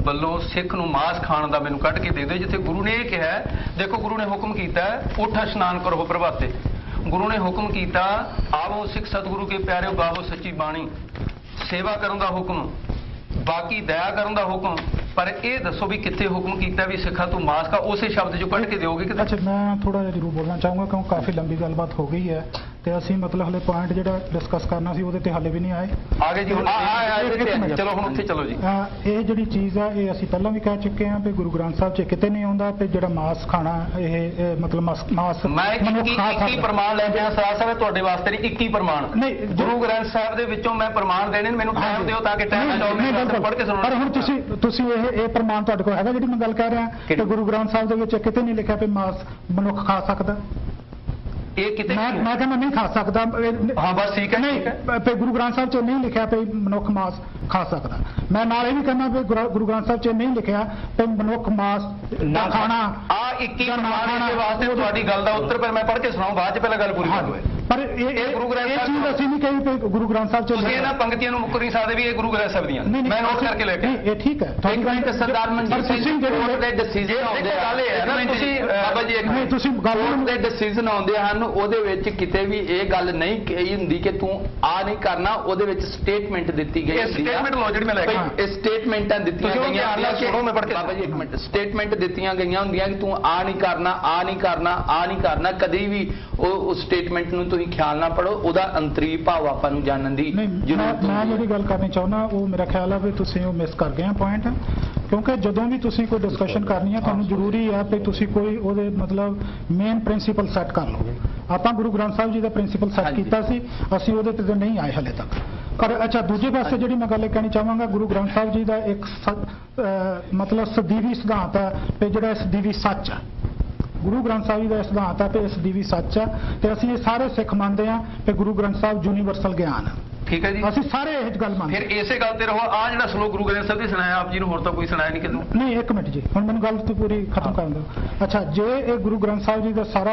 ਵੱਲੋਂ ਸਿੱਖ ਨੂੰ ਮਾਸ ਖਾਣ ਦਾ ਮੈਨੂੰ ਕੱਢ ਕੇ ਦੇ ਦਿਓ ਜਿੱਥੇ ਗੁਰੂ ਨੇ ਇਹ ਕਿਹਾ ਦੇਖੋ ਗੁਰੂ ਨੇ ਹੁਕਮ ਕੀਤਾ ਹੈ, ਇਸ਼ਨਾਨ ਕਰੋ ਪ੍ਰਭਾਤੇ। ਗੁਰੂ ਨੇ ਹੁਕਮ ਕੀਤਾ ਆਵੋ ਸਿੱਖ ਸਤਿਗੁਰੂ ਕੇ ਪਿਆਰਿਓ ਗਾਵੋ ਸੱਚੀ ਬਾਣੀ। ਸੇਵਾ ਕਰਨ ਦਾ ਹੁਕਮ ਬਾਕੀ ਦਇਆ ਕਰਨ ਦਾ ਹੁਕਮ ਪਰ ਇਹ ਦੱਸੋ ਵੀ ਕਿੱਥੇ ਹੁਕਮ ਕੀਤਾ ਵੀ ਸਿੱਖਾ ਤੂੰ ਮਾਸ ਕਾ ਉਸੇ ਸ਼ਬਦ ਚੋਂ ਕੱਢ ਕੇ ਦਿਓਗੇ ਕਿ ਅੱਛਾ ਮੈਂ ਥੋੜਾ ਜਿਹਾ ਜ਼ਰੂਰ ਬੋਲਣਾ ਚਾਹੂੰਗਾ ਕਿਉਂਕਿ ਕਾਫੀ ਲੰਬੀ ਗੱਲਬਾਤ ਹੋ ਗਈ ਹੈ। ਤੇ ਅਸੀਂ ਮਤਲਬ ਹਲੇ ਪੁਆਇੰਟ ਜਿਹੜਾ ਡਿਸਕਸ ਕਰਨਾ ਸੀ ਉਹਦੇ ਤੇ ਹਲੇ ਵੀ ਨਹੀਂ ਆਏ ਆ ਗਏ ਜੀ ਹੁਣ ਆ- ਆ- ਆ- ਇੱਥੇ ਇੱਕ ਮਿੰਟ। ਚਲੋ ਹੁਣ ਉੱਥੇ ਚਲੋ ਜੀ ਅਹ ਇਹ ਜਿਹੜੀ ਚੀਜ਼ ਆ ਇਹ ਅਸੀਂ ਪਹਿਲਾਂ ਵੀ ਕਹਿ ਚੁੱਕੇ ਹਾਂ ਵੀ ਗੁਰੂ ਗ੍ਰੰਥ ਸਾਹਿਬ 'ਚ ਕਿਤੇ ਨਹੀਂ ਆਉਂਦਾ ਤੇ ਜਿਹੜਾ ਮਾਸ ਖਾਣਾ ਇਹ ਇਹ ਮਤਲਬ ਮਾਸ ਮਾਸ ਮੈਂ ਮਨੁੱਖ 21 ਖਾ 21 ਸਕਦਾ। ਪ੍ਰਮਾਣ ਲੈ ਕੇ ਆਇਆ ਸਰਾਜ ਸਾਹਿਬ ਤੁਹਾਡੇ ਵਾਸਤੇ ਨਹੀਂ 21 ਪ੍ਰਮਾਣ ਨਹੀਂ, ਜੋ- ਗੁਰੂ ਗ੍ਰੰਥ ਸਾਹਿਬ ਦੇ ਵਿੱਚੋਂ ਮੈਂ ਪ੍ਰਮਾਣ ਦੇਣੇ ਨੇ ਮੈਨੂੰ ਟਾਈਮ। ਦਿਓ ਤਾਂ ਕਿ ਟਾਈਮ ਨਹੀਂ, ਨਾਲ ਨਹੀਂ, ਬਿਲਕੁਲ। ਪੜ੍ਹ ਕੇ ਸੁਣਾਉਣਾ ਪਰ ਹੁਣ ਤੁਸੀਂ ਤੁਸੀਂ ਇਹ ਇਹ ਪ੍ਰਮਾਣ ਤੁਹਾਡੇ ਕੋਲ ਹੈਗਾ ਜਿਹੜੀ ਮੈਂ ਗੱਲ ਕਰ ਰਿਹਾ ਕਿ ਕਿਹੜੀ? ਗੁਰੂ ਗ੍ਰੰਥ ਸਾਹਿਬ ਦੇ ਵਿੱਚ ਕਿਤੇ ਨਹੀਂ ਲਿਖਿਆ ਵੀ ਮਾਸ ਮਨੁੱਖ ਖਾ ਸਕਦਾ ਇਹ ਕਿਤੇ ਮੈਂ ਮੈਂ ਕਹਿੰਦਾ ਨਹੀਂ ਖਾ ਸਕਦਾ। ਹਾਂ ਬਸ ਠੀਕ ਹੈ ਨਹੀਂ ਤੇ ਗੁਰੂ ਗ੍ਰੰਥ ਸਾਹਿਬ 'ਚ ਨਹੀਂ ਲਿਖਿਆ ਵੀ ਮਨੁੱਖ ਮਾਸ ਖਾ ਸਕਦਾ। ਮੈਂ ਨਾਲ ਇਹ ਵੀ ਕਹਿੰਦਾ ਵੀ ਗੁਰੂ ਗੁਰੂ ਗ੍ਰੰਥ ਸਾਹਿਬ 'ਚ ਨਹੀਂ ਲਿਖਿਆ ਵੀ ਮਨੁੱਖ ਮਾਸ ਨਾ ਖਾਣਾ ਆ 21 ਜਾਂ ਨਾ ਪ੍ਰਮਾਣ ਦੇ ਵਾਸਤੇ ਤੁਹਾਡੀ ਗੱਲ ਦਾ ਉੱਤਰ ਪਰ ਮੈਂ ਪੜ੍ਹ ਕੇ ਸੁਣਾਉਂ ਬਾਅਦ ਚ ਪਹਿਲਾਂ ਗੱਲ ਪੂਰੀ ਕਰੋ ਹਾਂਜੀ। ਪਰ ਇਹ ਇਹ ਗੁਰੂ ਗ੍ਰੰਥ ਇਹ ਸਾਹਿਬ ਚੀਜ਼ ਅਸੀਂ ਨਹੀਂ ਕਹੀ ਵੀ ਗੁਰੂ ਗ੍ਰੰਥ ਸਾਹਿਬ 'ਚ ਤੁਸੀਂ। ਇਹਨਾਂ ਪੰਕਤੀਆਂ ਨੂੰ ਮੁੱਕਰ ਨਹੀਂ ਸਕਦੇ ਵੀ ਇਹ ਗੁਰੂ ਗ੍ਰੰਥ ਸਾਹਿਬ ਦੀਆਂ। ਮੈਂ ਨੋਟ ਕਰਕੇ ਲੈ ਕੇ ਇਹ ਠੀਕ ਹੈ। ਇੱਕ ਮਿੰਟ ਸਰਦਾਰ ਮਨਜੀਤ ਸਿੰਘ ਦੇ ਡਿਸੀਜਨ ਆਉਂਦੇ ਦੇਖੋ ਤੁਸੀਂ ਗੱਲ ਕੋਰਟ ਦੇ ਡਿਸੀਜਨ ਆਉਂਦੇ ਹਨ ਉਹਦੇ ਵਿੱਚ ਕਿਤੇ ਵੀ ਇਹ ਗੱਲ ਨਹੀਂ ਕਹੀ ਹੁੰਦੀ ਕਿ ਤੂੰ ਆ ਨਹੀਂ ਕਰਨਾ ਉਹਦੇ ਵਿੱਚ ਸਟੇਟਮੈਂਟ ਦਿੱਤੀ ਗਈ ਹੁੰਦੀ statement ਲਓ ਜਿਹੜੀ ਮੈਂ ਲੈ ਕੇ ਇਹ ਸਟੇਟਮੈਂਟਾਂ ਦਿੱਤੀਆਂ ਗਈਆਂ ਧਿਆਨ ਨਾਲ ਹੁੰਦੀਆਂ ਸੁਣੋ, ਮੈਂ ਪੜ੍ਹ ਕੇ ਬਾਬਾ ਜੀ ਇੱਕ ਮਿੰਟ। ਸਟੇਟਮੈਂਟ ਦਿੱਤੀਆਂ ਗਈਆਂ ਹੁੰਦੀਆਂ ਕਿ ਤੂੰ ਆ ਨਹੀਂ ਕਰਨਾ ਆ ਨਹੀਂ ਕਰਨਾ ਆ ਨਹੀਂ ਕਰਨਾ। ਕਦੀ ਵੀ ਉਹ ਉਸ ਸਟੇਟਮੈਂਟ ਨੂੰ ਤੁਸੀਂ ਖਿਆਲ ਨਾਲ ਪੜੋ ਉਹਦਾ ਅੰਤਰੀ ਭਾਵ ਆਪਾਂ ਨੂੰ ਜਾਣਨ ਦੀ ਮੈਂ ਜ਼ਰੂਰਤ ਮੈਂ ਹੈ। ਜਿਹੜੀ ਗੱਲ ਕਰਨੀ ਚਾਹੁੰਦਾ ਉਹ ਮੇਰਾ ਖਿਆਲ ਹੈ ਵੀ ਤੁਸੀਂ ਉਹ ਮਿਸ ਕਰ ਗਏ ਆ ਪੁਆਇੰਟ ਕਿਉਂਕਿ ਜਦੋਂ ਵੀ ਤੁਸੀਂ ਕੋਈ ਡਿਸਕਸ਼ਨ ਕਰਨੀ ਹੈ ਤੁਹਾਨੂੰ ਜ਼ਰੂਰੀ ਹੈ ਕਿ ਤੁਸੀਂ ਕੋਈ ਉਹਦੇ ਮਤਲਬ ਮੇਨ ਪ੍ਰਿੰਸੀਪਲ ਸੈੱਟ ਕਰ ਲਓ। ਆਪਾਂ ਗੁਰੂ ਗ੍ਰੰਥ ਸਾਹਿਬ ਜੀ ਦਾ ਪ੍ਰਿੰਸੀਪਲ ਸੈੱਟ। ਕੀਤਾ ਸੀ ਅਸੀਂ ਉਹਦੇ ਤੇ ਤਾਂ ਨਹੀਂ ਆਏ ਹਲੇ ਤੱਕ। ਪਰ ਅੱਛਾ ਦੂਜੇ ਪਾਸੇ ਜਿਹੜੀ ਮੈਂ ਗੱਲ ਇਹ ਕਹਿਣੀ ਚਾਹਾਂਗਾ ਗੁਰੂ ਗ੍ਰੰਥ ਸਾਹਿਬ ਜੀ ਦਾ ਇੱਕ ਮਤਲਬ ਸਦੀਵੀ ਸਿਧਾਂਤ ਹੈ ਕਿ ਜਿਹੜਾ ਸਦੀਵੀ ਸੱਚ ਹੈ। ਗੁਰੂ ਗ੍ਰੰਥ ਸਾਹਿਬ ਜੀ ਦਾ ਸਿਧਾਂਤ ਹੈ ਕਿ ਇਸ ਦੀ ਵੀ ਸੱਚ ਹੈ ਤੇ ਅਸੀਂ ਇਹ ਸਾਰੇ ਸਿੱਖ ਮੰਨਦੇ ਹਾਂ ਕਿ ਗੁਰੂ ਗ੍ਰੰਥ ਸਾਹਿਬ ਯੂਨੀਵਰਸਲ ਗਿਆਨ ਹੈ। ਠੀਕ ਹੈ ਜੀ? ਅਸੀਂ ਸਾਰੇ ਇਹ ਗੱਲ ਮੰਨਦੇ ਫਿਰ ਇਸੇ ਗੱਲ ਤੇ ਰਹੋ ਆ ਜਿਹੜਾ ਸ਼ਲੋਕ ਗੁਰੂ ਗ੍ਰੰਥ ਸਾਹਿਬ ਦੀ ਸੁਣਾਇਆ ਆਪ ਜੀ ਨੂੰ ਹੋਰ ਤਾਂ ਕੋਈ ਸੁਣਾਇਆ ਨਹੀਂ ਕਿਦੋਂ ਨਹੀਂ ਇੱਕ ਮਿੰਟ ਜੀ ਹੁਣ ਮੈਨੂੰ ਗੱਲ ਤੋਂ ਪੂਰੀ ਖਤਮ ਕਰਨ ਦਿਓ। ਅੱਛਾ ਜੇ ਇਹ ਗੁਰੂ ਗ੍ਰੰਥ ਸਾਹਿਬ ਜੀ ਦਾ ਸਾਰਾ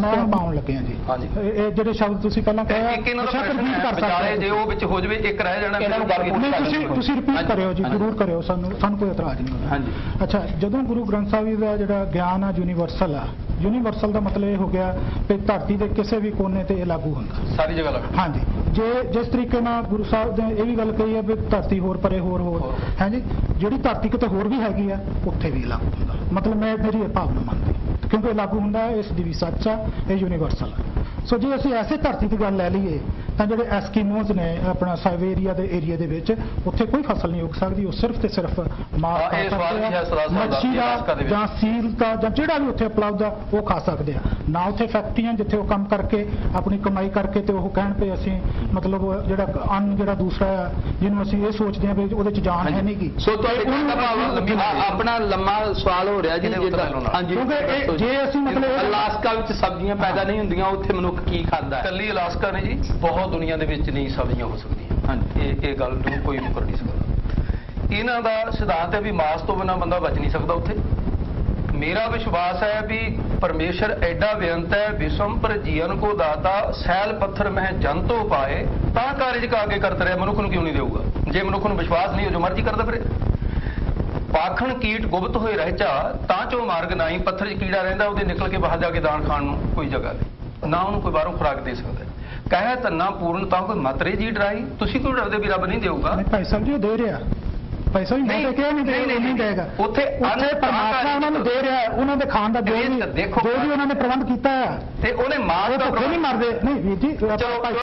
ਨਾਮ ਪਾਉਣ ਲੱਗੇ ਆ ਜੀ ਹਾਂਜੀ। ਇਹ ਜਿਹੜੇ ਸ਼ਬਦ ਤੁਸੀਂ ਪਹਿਲਾਂ ਕਹੇ ਇੱਕ ਇਹਨਾਂ ਦਾ ਹੈ ਕਰ ਸਕਦੇ ਜੇ। ਉਹ ਵਿੱਚ ਹੋ ਜਵੇ ਇੱਕ ਰਹਿ ਜਾਣਾ ਇਹਨਾਂ ਨੂੰ ਗੱਲ ਨਹੀਂ ਤੁਸੀਂ ਤੁਸੀਂ ਰਿਪੀਟ ਕਰਿਓ ਜੀ। ਜ਼ਰੂਰ ਕਰਿਓ ਸਾਨੂੰ ਸਾਨੂੰ ਕੋਈ ਇਤਰਾਜ਼ ਨਹੀਂ ਹਾਂਜੀ। ਅੱਛਾ ਜਦੋਂ ਗੁਰੂ ਗ੍ਰੰਥ ਸਾਹਿਬ ਜੀ ਦਾ ਜਿਹੜਾ ਗਿਆਨ ਆ ਯੂਨੀਵਰਸਲ ਆ ਯੂਨੀਵਰਸਲ ਦਾ ਮਤਲਬ ਇਹ ਹੋ ਗਿਆ ਕਿ ਧਰਤੀ ਦੇ ਕਿਸੇ ਵੀ ਕੋਨੇ ਤੇ ਇਹ ਲਾਗੂ ਹੁੰਦਾ। ਸਾਰੀ ਜਗ੍ਹਾ ਲੱਗ। ਹਾਂਜੀ। ਜੇ ਜਿਸ ਤਰੀਕੇ ਨਾਲ ਗੁਰੂ ਸਾਹਿਬ ਨੇ ਇਹ ਵੀ ਗੱਲ ਕਹੀ ਹੈ ਵੀ ਧਰਤੀ ਹੋਰ ਪਰੇ ਹੋਰ ਹੋਰ। ਹਾਂਜੀ ਜਿਹੜੀ ਧਰਤੀ ਕਿਤੇ ਹੋਰ ਵੀ ਹੈਗੀ ਆ ਉੱਥੇ ਵੀ ਲਾਗੂ ਹੁੰਦਾ। ਮਤਲਬ ਮੈਂ ਮੇਰੀ ਇਹ ਭਾਵਨਾ ਮੰਨਦੀ ਕਿਉਂਕਿ ਇਹ ਲਾਗੂ ਹੁੰਦਾ ਇਸ ਦੀ ਵੀ ਸੱਚ ਆ ਇਹ ਯੂਨੀਵਰਸਲ ਆ। ਸੋ ਜੇ ਅਸੀਂ ਐਸੇ ਧਰਤੀ ਦੀ ਗੱਲ ਲੈ ਲਈਏ ਤਾਂ ਜਿਹੜੇ ਐਸਕੀਮੋਜ਼ ਨੇ ਆਪਣਾ ਸਾਈਬੇਰੀਆ ਦੇ ਏਰੀਆ ਦੇ ਵਿੱਚ ਉੱਥੇ ਕੋਈ ਫਸਲ ਨਹੀਂ ਉੱਗ ਸਕਦੀ ਉਹ ਸਿਰਫ ਤੇ ਸਿਰਫ ਮਾਸ ਖਾ ਇਹ ਸਵਾਲ ਸਕਦੇ ਆ ਮੱਛੀ ਦੇ। ਜਾਂ ਸੀਲ ਦਾ ਜਾਂ ਜਿਹੜਾ ਵੀ ਉੱਥੇ ਉਪਲਬਧ ਆ ਉਹ ਖਾ ਸਕਦੇ ਆ। ਨਾ ਉੱਥੇ ਫੈਕਟਰੀਆਂ ਜਿੱਥੇ ਉਹ ਕੰਮ ਕਰਕੇ ਆਪਣੀ ਕਮਾਈ ਕਰਕੇ ਤੇ ਉਹ ਕਹਿਣ ਤੇ ਅਸੀਂ ਮਤਲਬ ਜਿਹੜਾ ਅੰਨ ਜਿਹੜਾ ਦੂਸਰਾ ਆ ਜਿਹਨੂੰ ਅਸੀਂ ਇਹ ਸੋਚਦੇ ਆ ਵੀ ਉਹਦੇ ਚ ਜਾਨ ਹੈ ਨਹੀਂ ਗੀ। ਸੋ ਤੁਹਾਡੇ ਆਪਣਾ ਲੰਮਾ ਸਵਾਲ ਹੋ ਰਿਹਾ ਜੀ। ਹਾਂਜੀ। ਕਿਉਂਕਿ ਜੇ। ਅਸੀਂ ਮਤਲਬ ਅਲਾਸਕਾ ਵਿੱਚ ਸਬਜ਼ੀਆਂ ਪੈਦਾ ਨਹੀਂ ਹੁੰਦੀਆਂ ਉੱਥੇ ਮਨੁੱਖ ਕੀ ਖਾਂਦਾ ਹੈ? ਕੱਲੀ ਅਲਾਸਕਾ ਨੇ ਜੀ ਬਹੁਤ ਦੁਨੀਆ ਦੇ ਵਿੱਚ ਨਹੀਂ ਸਬਜ਼ੀਆਂ ਹੋ ਸਕਦੀਆਂ। ਹਾਂਜੀ। ਇਹ ਇਹ ਗੱਲ ਨੂੰ ਕੋਈ ਮੁਕਰ ਨਹੀਂ ਸਕਦਾ। ਇਹਨਾਂ ਦਾ ਸਿਧਾਂਤ ਹੈ ਵੀ ਮਾਸ ਤੋਂ ਬਿਨਾ ਬੰਦਾ ਬਚ ਨਹੀਂ ਸਕਦਾ ਉੱਥੇ। ਮੇਰਾ ਵਿਸ਼ਵਾਸ ਹੈ ਵੀ ਪਰਮੇਸ਼ਰ ਐਡਾ ਬੇਅੰਤ ਹੈ ਵਿਸ਼ਵਮ ਪਰ ਜੀਵਨ ਕੋ ਦਾਤਾ ਸੈਲ ਪੱਥਰ ਮਹਿ ਜਨ ਤੋ ਪਾਏ ਤਾਂ ਕਾਰਜ ਕਾ ਕੇ ਕਰਤ ਰਿਹਾ ਮਨੁੱਖ ਨੂੰ ਕਿਉਂ ਨਹੀਂ ਦੇਊਗਾ? ਜੇ ਮਨੁੱਖ ਨੂੰ ਵਿਸ਼ਵਾਸ ਨਹੀਂ ਹੋ ਜੋ ਮਰਜ਼ੀ ਕਰਦਾ ਫਿਰੇ। ਪਾਖਣ ਕੀਟ ਗੁਪਤ ਹੋਏ ਰਹਿਚਾ ਤਾਂ ਚੋ ਮਾਰਗ ਨਹੀਂ ਪੱਥਰ 'ਚ ਕੀੜਾ ਰਹਿੰਦਾ ਉਹਦੇ ਨਿਕਲ ਕੇ ਬਾਹਰ ਜਾ ਕੇ ਦਾਣ ਖਾਣ ਨੂੰ ਕੋਈ ਜਗ੍ਹਾ ਨਹੀਂ। ਨਾ ਉਹਨੂੰ ਕੋਈ ਬਾਹਰੋਂ ਖੁਰਾਕ ਦੇ ਸਕਦਾ। ਹੈ। ਕਹਿ ਤੰਨਾ ਪੂਰਨ ਤਾਂ ਕੋਈ ਮਤਰੇ ਜੀ ਡਰਾਈ? ਤੁਸੀਂ ਕਿਉਂ ਡਰਦੇ ਵੀ ਰੱਬ ਨਹੀਂ ਦੇਊਗਾ? ਭਾਈ ਸਾਹਿਬ ਜੀ ਉਹ ਦੇ ਰਿਹਾ। ਮੈਂ ਨਹੀਂ, ਤਾਂ ਕਿਹਾ ਨਹੀਂ ਦੇ ਨਹੀਂ, ਦੇਗਾ। ਉੱਥੇ ਅੰਨ ਉੱਥੇ ਪਰਮਾਤਮਾ ਉਹਨਾਂ ਨੂੰ ਦੇ ਰਿਹਾ ਉਹਨਾਂ ਦੇ ਖਾਣ ਦਾ ਜੋ ਵੀ ਜੋ ਉਹਨਾਂ ਨੇ ਪ੍ਰਬੰਧ ਕੀਤਾ ਹੈ। ਤੇ ਉਹਨੇ ਉਹ ਦਾ ਨਹੀਂ ਮਰਦੇ। ਨਹੀਂ ਵੀਰ ਜੀ ਭਾਈ